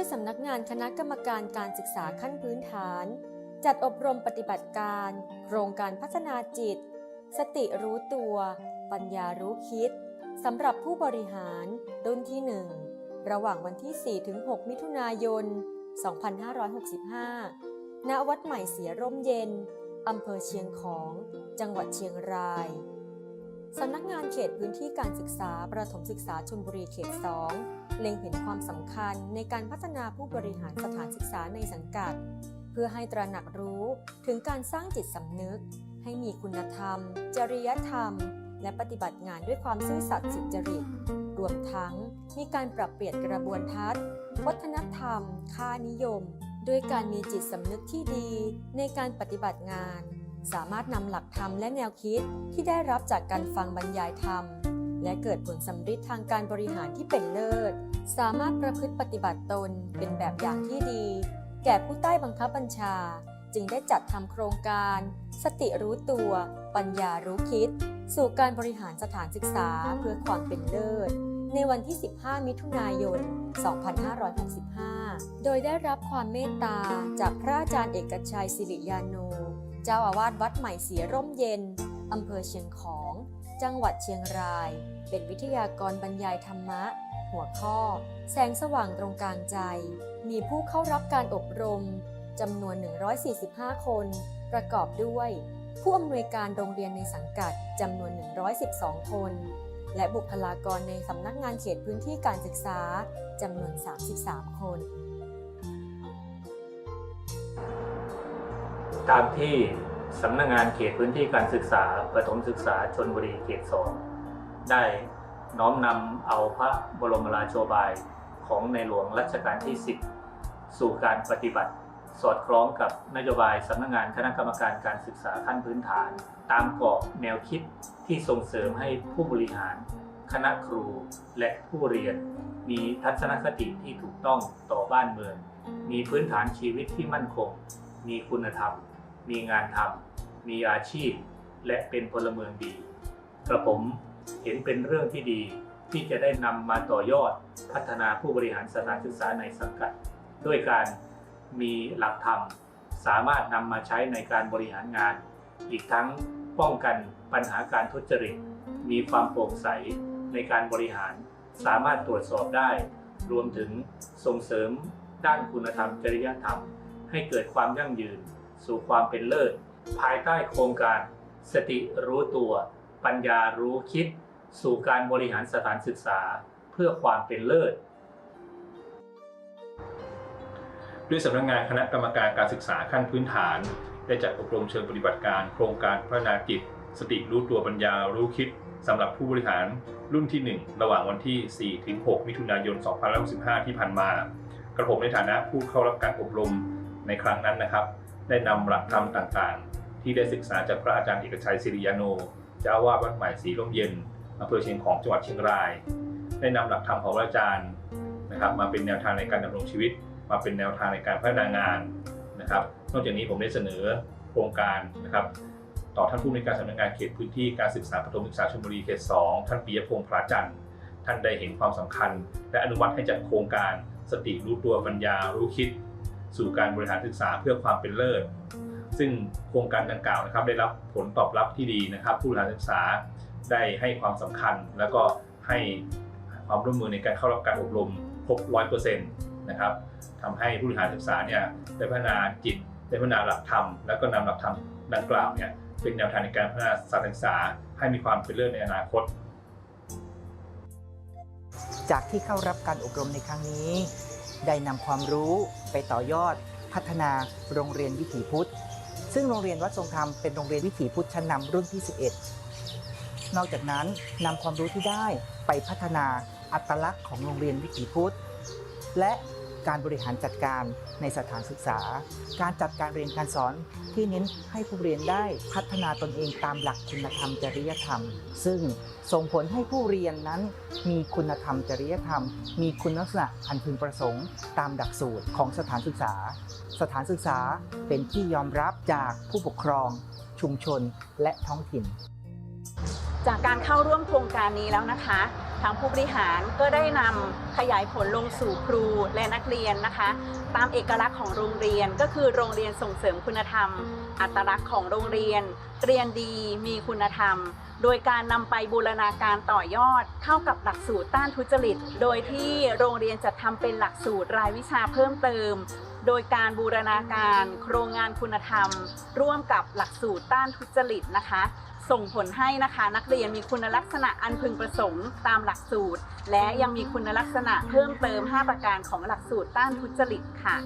ด้วยสำนักงานคณะกรรมการการศึกษาขั้นพื้นฐาน จัดอบรมปฏิบัติการ โครงการพัฒนาจิต สติรู้ตัว ปัญญารู้คิดสำหรับผู้บริหารรุ่นที่ 1 ระหว่างวันที่ 4-6 มิถุนายน 2565 ณ วัดใหม่เสียร่มเย็น อำเภอเชียงของ จังหวัดเชียงราย สำนักงานเขตพื้นที่การศึกษาประถมศึกษาชลบุรีเขต 2 เล็งเห็นความสำคัญในการพัฒนาผู้บริหารสถานศึกษาในสังกัด เพื่อให้ตระหนักรู้ถึงการสร้างจิตสำนึก ให้มีคุณธรรม จริยธรรม และปฏิบัติงานด้วยความซื่อสัตย์สุจริต รวมทั้งมีการปรับเปลี่ยนกระบวนทัศน์ วัฒนธรรม ค่านิยม ด้วยการมีจิตสำนึกที่ดีในการปฏิบัติงาน สามารถนำหลักธรรมและแนวคิดที่ได้รับจากการฟังบรรยายธรรม และเกิดผลสำฤทธิ์ทางการบริหารที่เป็นเลิศ สามารถประพฤติปฏิบัติตนเป็นแบบอย่างที่ดี แก่ผู้ใต้บังคับบัญชา จึงได้จัดทำโครงการ สติรู้ตัว ปัญญารู้คิด สู่การบริหารสถานศึกษาเพื่อความเป็นเลิศ ในวันที่ 15 มิถุนายน 2565 โดยได้รับความเมตตาจากพระอาจารย์เอกชัยสิริยาโน เจ้าอาวาสวัดใหม่เสียร่มเย็น อำเภอเชียงของ จังหวัดเชียงราย เป็นวิทยากรบรรยายธรรมะ หัวข้อ แสงสว่างตรงกลางใจ มีผู้เข้ารับการอบรมจำนวน 145 คน ประกอบด้วย ผู้อำนวยการโรงเรียนในสังกัดจำนวน 112 คน และบุคลากรในสำนักงานเขตพื้นที่การศึกษาจำนวน 33 คน ตามที่สำนักงานเขตพื้นที่การศึกษาประถมศึกษาชนบุรีเขตสองได้น้อมนำเอาพระบรมราโชบายของในหลวงรัชกาลที่ 10 สู่การปฏิบัติ สอดคล้องกับนโยบายสำนักงานคณะกรรมการการศึกษาขั้นพื้นฐาน ตามกรอบแนวคิดที่ส่งเสริมให้ผู้บริหาร คณะครูและผู้เรียน มีทัศนคติที่ถูกต้องต่อบ้านเมือง มีพื้นฐานชีวิตที่มั่นคง มีคุณธรรม มีงานทำมีอาชีพ และเป็นพลเมืองดีกระผมเห็นเป็นเรื่องที่ดีที่จะได้นำมาต่อยอดพัฒนาผู้บริหารสถานศึกษาในสังกัด ด้วยการมีหลักธรรม สามารถนำมาใช้ในการบริหารงาน อีกทั้งป้องกันปัญหาการทุจริต มีความโปร่งใสในการบริหาร สามารถตรวจสอบได้ รวมถึงส่งเสริมด้านคุณธรรมจริยธรรม ให้เกิดความยั่งยืน สู่ความเป็นเลิศ ภายใต้โครงการ สติรู้ตัว ปัญญารู้คิด สู่การบริหารสถานศึกษาเพื่อความเป็นเลิศ ด้วยสำนักงานคณะกรรมการการศึกษาขั้นพื้นฐาน ได้จัดอบรมเชิงปฏิบัติการโครงการพัฒนาจิต สติรู้ตัวปัญญารู้คิดสำหรับผู้บริหารรุ่นที่ 1 ระหว่างวันที่4ถึง6มิถุนายน 2565 ที่ผ่านมา กระผมในฐานะผู้เข้ารับการอบรมในครั้งนั้นนะครับ ได้นำหลักธรรมต่างๆ ที่ได้ศึกษาจากพระอาจารย์เอกชัยศิริยาโนเจ้าวาสวัดใหม่ศรีร่มเย็นอำเภอเชียงของจังหวัดเชียงราย ได้นำหลักธรรมของพระอาจารย์นะครับมาเป็นแนวทางในการดำรงชีวิต มาเป็นแนวทางในการพัฒนางานนะครับ นอกจากนี้ผมได้เสนอโครงการนะครับต่อท่านผู้ในการสำนักงานเขตพื้นที่การศึกษาประถมศึกษาชลบุรีเขต 2 ท่านปิยพงษ์พระจันทร์ท่านได้เห็นความสำคัญ และอนุมัติให้จัดโครงการสติรู้ตัวปัญญารู้คิด สู่การบริหารศึกษาเพื่อความเป็นเลิศ ซึ่งโครงการดังกล่าวนะครับ ได้รับผลตอบรับที่ดีนะครับ ผู้บริหารศึกษาได้ให้ความสำคัญ แล้วก็ให้ความร่วมมือในการเข้ารับการอบรมครบร้อยเปอร์เซ็นต์นะครับทำให้ผู้บริหารศึกษาเนี่ยได้พัฒนาจิตได้พัฒนาหลักธรรม แล้วก็นำหลักธรรมดังกล่าวเนี่ยเป็นแนวทางในการพัฒนาสถานศึกษาให้มีความเป็นเลิศในอนาคต จากที่เข้ารับการอบรมในครั้งนี้ ได้นำความรู้ไปต่อยอด พัฒนาโรงเรียนวิถีพุทธ ซึ่งโรงเรียนวัดทรงธรรมเป็นโรงเรียนวิถีพุทธชั้นนำรุ่นที่ 11 นอกจากนั้นนำความรู้ที่ได้ไปพัฒนาอัตลักษณ์ของโรงเรียนวิถีพุทธ และ การบริหารจัดการในสถานศึกษา การจัดการเรียนการสอนที่เน้นให้ผู้เรียนได้พัฒนาตนเองตามหลักคุณธรรมจริยธรรม ซึ่งส่งผลให้ผู้เรียนนั้น มีคุณธรรมจริยธรรม มีคุณลักษณะอันพึงประสงค์ตามหลักสูตรของสถานศึกษา สถานศึกษาเป็นที่ยอมรับจากผู้ปกครอง ชุมชนและท้องถิ่น จากการเข้าร่วมโครงการนี้แล้วนะคะ ทางผู้บริหารก็ได้นำขยายผลลงสู่ครูและนักเรียนนะคะ ตามเอกลักษณ์ของโรงเรียนก็คือโรงเรียนส่งเสริมคุณธรรม อัตลักษณ์ของโรงเรียน เรียนดีมีคุณธรรม โดยการนำไปบูรณาการต่อยอด เข้ากับหลักสูตรต้านทุจริต โดยที่โรงเรียนจะทำเป็นหลักสูตรรายวิชาเพิ่มเติม โดยการบูรณาการ โครงงานคุณธรรม ร่วมกับหลักสูตรต้านทุจริตนะคะ ส่งผลให้นะคะนักเรียนมีคุณลักษณะอันพึงประสงค์ตามหลักสูตร และยังมีคุณลักษณะเพิ่มเติม 5 ประการของหลักสูตรต้านทุจริตค่ะ